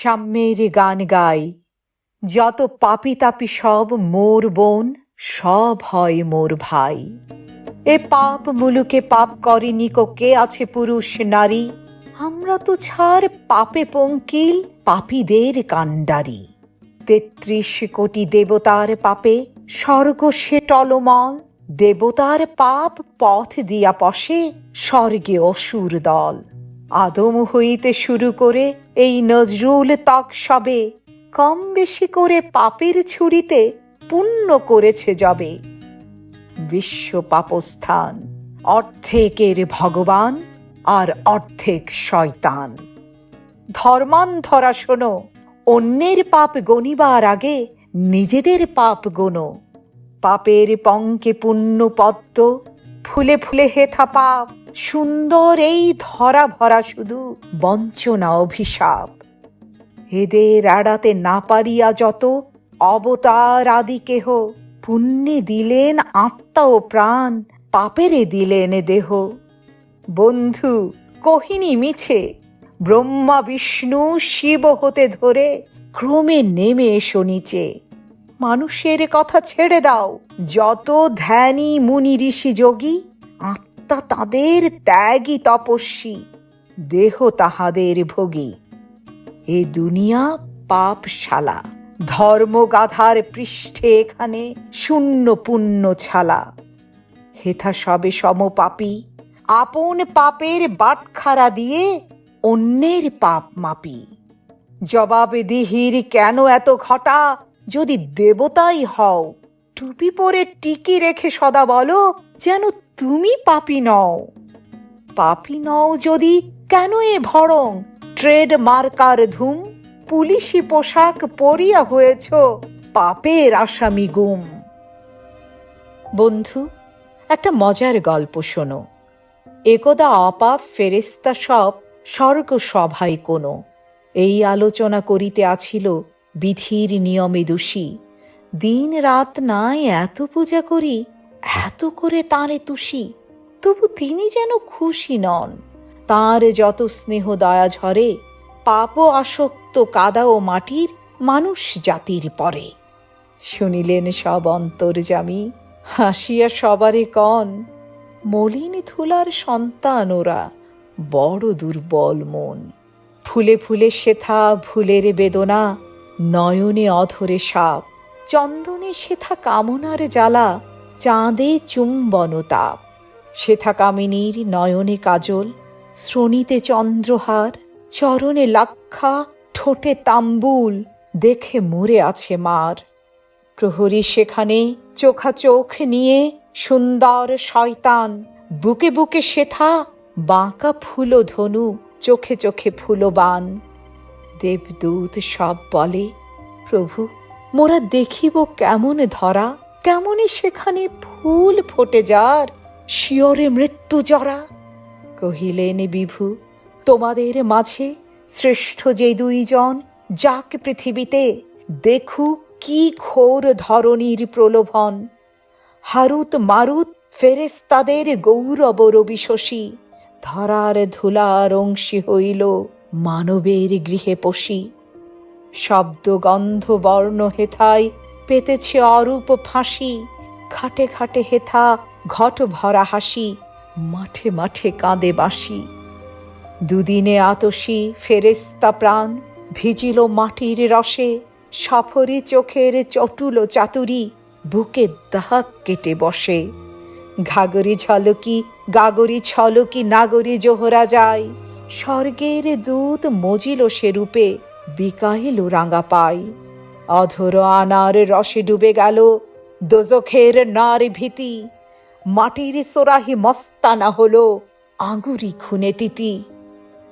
সাম্যের গান গাই। যত পাপি তাপি সব মোর বোন, সব হয় মোর ভাই। এ পাপ মুলুকে পাপ করেনি কো আছে পুরুষ নারী। আমরা তো ছাড় পাপে পঙ্কিল, পাপীদের কাণ্ডারি। তেত্রিশ কোটি দেবতার পাপে স্বর্গ সে টলমল, দেবতার পাপ পথ দিয়া পশে স্বর্গে অসুর দল। আদম হইতে শুরু করে এই নজরুল তক সবে কম বেশি করে পাপের ছুরিতে পুণ্য করেছে যবে। বিশ্ব পাপস্থান, অর্ধেকের ভগবান আর অর্ধেক শয়তান। ধর্মান্ধরা শোনো, অন্যের পাপ গণিবার আগে নিজেদের পাপ গোনো। পাপের পঙ্কে পুণ্য পদ্ম, ফুলে ফুলে হেথা পাপ সুন্দর এই ধরা ভরা শুধু বঞ্চনা অভিশাপ। এদের এড়াতে না পারিয়া যত অবতার আদি কেহ, পুণ্যে দিলেন আত্মা ও প্রাণ, পাপেরে দিলেন দেহ। বন্ধু, কহিনী মিছে, ব্রহ্মা, বিষ্ণু, শিব হতে ধরে ক্রমে নেমে এসো নিচে। মানুষের কথা ছেড়ে দাও, যত ধ্যানী মুনি ঋষি যোগী আত্মা তাদের ত্যাগী তপস্বী, দেহ তাহাদের ভোগী। এ দুনিয়া পাপশালা, ধর্মগাধার পৃষ্ঠে এখানে শূন্য পুণ্য ছালা। হেথা সবে সমপাপী, আপন পাপের বাটখারা দিয়ে অন্যের পাপ মাপি। জবাব দিহির কেন এত ঘটা, যদি দেবতাই হও, টুপি পরে টিকি রেখে সদা বলো, যেন তুমি পাপি নও। পাপি নও যদি কেন এ ভরং? ট্রেড মার্কার ধুম, পুলিশি পোশাক পরিয়া হয়েছ, পাপের আসামি গুম। বন্ধু, একটা মজার গল্প শোনো। একদা অপাপ ফেরেস্তা সব স্বর্গ সভায় কোনো। এই আলোচনা করিতে আছিল বিধির নিয়মে দোষী। দিন রাত নাই এত পূজা করি এত করে তাঁরে তুষি, তবু তিনি যেন খুশি নন। তাঁর যত স্নেহ দয়া ঝরে, পাপ আসক্ত কাদা ও মাটির মানুষ জাতির পরে। শুনিলেন সব অন্তর্জামী হাসিয়া সবারে কন, মলিন ধুলার সন্তান ওরা, বড় দুর্বল মন। ফুলে ফুলে শেথা ফুলের বেদনা, নয়নে অধরে সাপ, চন্দনে শেথা কামনার জ্বালা চাঁদে চুম্বন তাপ শেথা কামিনীর নয়নে কাজল, শ্রোণীতে চন্দ্রহার, চরণে লাক্ষা, ঠোঁটে তাম্বুল, দেখে মরে আছে মার। প্রহরী সেখানে চোখা চোখ নিয়ে সুন্দর শয়তান, বুকে বুকে শেথা বাঁকা ফুলো ধনু, চোখে চোখে ফুলবান। দেবদূত সব বলে, প্রভু, মোরা দেখিব কেমন ধরা? কেমনে সেখানে ফুল ফোটে যার শিয়রে মৃত্যু জরা। কহিলেন, বিভু, তোমাদের মাঝে শ্রেষ্ঠ যে দুইজন যাক পৃথিবীতে, দেখু কি ঘোর ধরণীর প্রলোভন। হারুত মারুত ফেরেস্তাদের গৌরব রবি শশী, ধরার ধুলার অংশী হইল মানবের গৃহে পশি। শব্দ গন্ধ বর্ণ হেথায় পেতেছে অরূপ ফাঁসি। খাটে খাটে হেথা ঘট ভরা হাসি, মাঠে মাঠে কাঁদে বাসি দুদিনে আতসী ফেরেস্তা প্রাণ ভিজিল মাটির রসে, সফরি চোখের চটুল চাতুরি বুকে দাহাক কেটে বসে। ঘাগরি ঝলকি, গাগরি ছলকি, নাগরি জোহরা যায়। স্বর্গের দূত মজিল সে রূপে, বিকাইল রাঙা পাই অধর আনার রসে ডুবে গেল দোজখের নার ভীতি। মাটির সোরাহি মস্তানা হলো আঙুরি খুনে তিতি।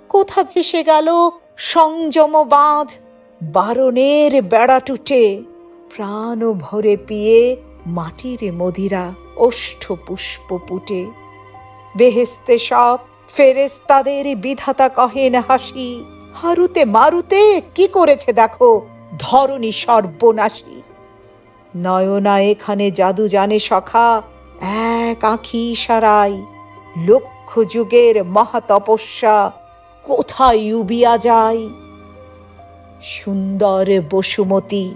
কোথা ভেসে গেল সংযম বাঁধ? বারণের বেড়া টুটে, প্রাণ ভরে পিয়ে মাটির মদিরা ওষ্ঠ পুষ্প পুটে। বেহেস্তে সব ফেরেস্তাদের বিধাতা কহেন হাসি, হারুতে মারুতে কি করেছে দেখো? ধরণী সর্বনাশী। নয়না এখানে জাদু জানে সখা, এক আঁখি ইশারাই লক্ষ যুগের মহাতপস্যা, কোথায় উবিয়া যায়? সুন্দর বসুমতী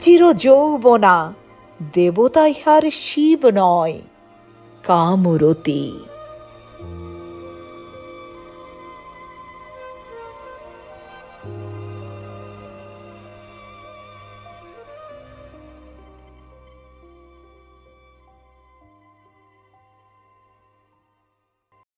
চির যৌবনা দেবতা ইহার শিব নয় কামরতী